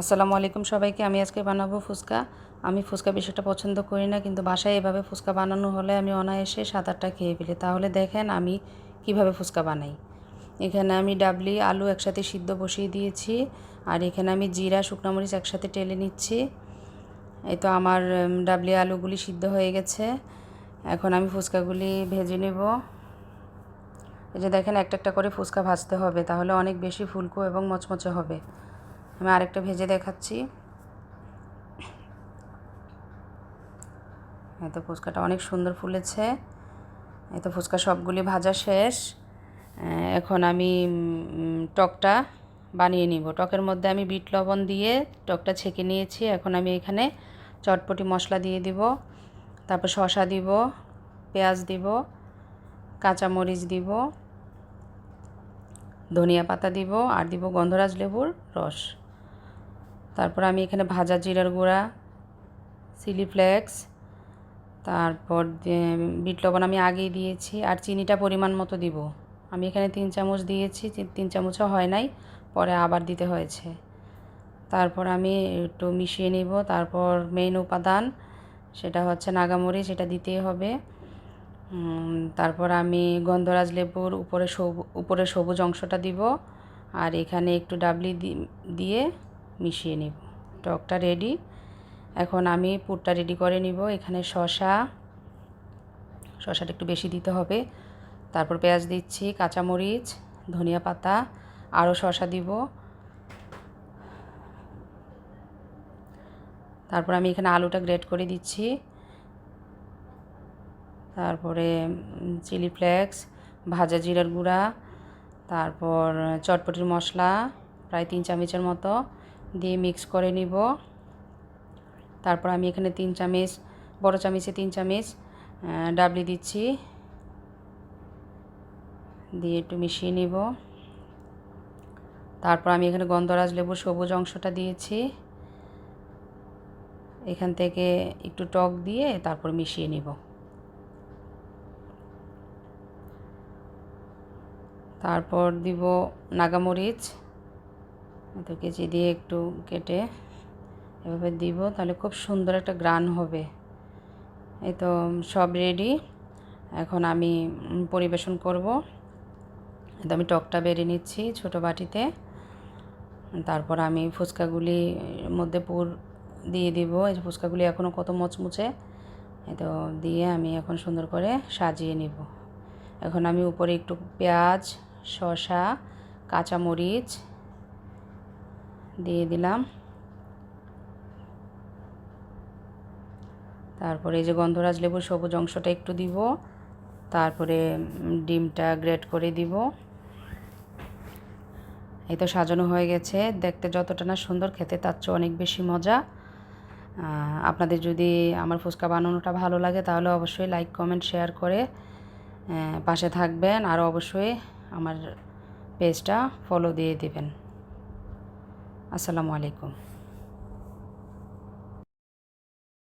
আসসালামু আলাইকুম সবাইকে, আমি আজকে বানাবো ফুচকা। আমি ফুচকা বিষয়টা পছন্দ করি না, কিন্তু বাসায় এভাবে ফুচকা বানানো হলে আমি অনায়াসে সাত আটটা খেয়ে ফেলি। তাহলে দেখেন আমি কীভাবে ফুচকা বানাই। এখানে আমি ডাবলি, আলু একসাথে সিদ্ধ বসিয়ে দিয়েছি, আর এখানে আমি জিরা, শুকনো মরিচ একসাথে টেলে নিচ্ছি। এই তো আমার ডাবলি আলুগুলি সিদ্ধ হয়ে গেছে। এখন আমি ফুচকাগুলি ভেজে নেব। এই যে দেখেন, একটা একটা করে ফুচকা ভাজতে হবে, তাহলে অনেক বেশি ফুলকো এবং মচমচে হবে। আমি আরেকটা ভেজে দেখাচ্ছি। এই তো ফুচকাটা অনেক সুন্দর ফুলেছে। তো ফুচকা সবগুলি ভাজা শেষ। এখন আমি টকটা বানিয়ে নিব। টকের মধ্যে আমি বিট লবণ দিয়ে টকটা ছেঁকে নিয়েছি। এখন আমি এখানে চটপটি মশলা দিয়ে দিব। তারপর শসা দিব, পেঁয়াজ দিব, কাঁচামরিচ দিব, ধনিয়া পাতা দিব, আর দিব গন্ধরাজ লেবুর রস। তারপর আমি এখানে ভাজা জিরার গুঁড়া, চিলি ফ্লেক্স, তারপর বিট লবণ আমি আগেই দিয়েছি আর চিনিটা পরিমাণ মতো দিব। আমি এখানে তিন চামচ দিয়েছি তিন চামচও হয় নাই, পরে আবার দিতে হয়েছে। তারপর আমি একটু মিশিয়ে নিব, তারপর মেইন উপাদান সেটা হচ্ছে নাগামরিচ সেটা দিতেই হবে। তারপর আমি গন্ধরাজ লেবুর উপরে সবু- উপরে সবুজ অংশটা দিব, আর এখানে একটু ডাবলি দিয়ে মিশিয়ে নিব। টকটা রেডি এখন আমি পুরটা রেডি করে নিব। এখানে শসা, শসাটা একটু বেশি দিতে হবে। তারপর পেঁয়াজ দিচ্ছি, কাঁচামরিচ, ধনিয়া পাতা, আরও শসা দিব। তারপর আমি এখানে আলুটা গ্রেট করে দিচ্ছি। তারপরে চিলি ফ্লেক্স ভাজা জিরার গুঁড়া, তারপর চটপটির মশলা, প্রায় তিন চামচের মতো। দিয়ে মিক্স করে নিব। তারপর আমি এখানে তিন চামচ, বড় চামচে তিন চামচ ডাবলি দিচ্ছি। দিয়ে একটু মিশিয়ে নিব। তারপর আমি এখানে গন্ধরাজ লেবুর সবুজ অংশটা দিয়েছি। এখান থেকে একটু টক দিয়ে তারপর মিশিয়ে নিব। তারপর দিব নাগামরিচ। এত কেজি দিয়ে একটু কেটে এভাবে দিব, তাহলে খুব সুন্দর একটা গ্রান হবে। এই তো সব রেডি এখন আমি পরিবেশন করব। তো আমি টকটা বেড়ে নিচ্ছি ছোটো বাটিতে। তারপর আমি ফুচকাগুলি মধ্যে পুর দিয়ে দিব। এই ফুচকাগুলি এখনও কত মচমুচে তো দিয়ে আমি এখন সুন্দর করে সাজিয়ে নিব। এখন আমি উপরে একটু পেঁয়াজ, শসা, কাঁচামরিচ দিয়ে দিলাম। তারপরে এই যে গন্ধরাজ লেবুর সবুজ অংশটা একটু দিব। তারপরে ডিমটা গ্রেট করে দিব। এই তো সাজানো হয়ে গেছে। দেখতে যতটা না সুন্দর, খেতে তার চেয়ে অনেক বেশি মজা। আপনাদের যদি আমার ফুচকা বানানোটা ভালো লাগে, তাহলে অবশ্যই লাইক কমেন্ট শেয়ার করে পাশে থাকবেন। আর অবশ্যই আমার পেজটা ফলো দিয়ে দিবেন। আসসালামু আলাইকুম।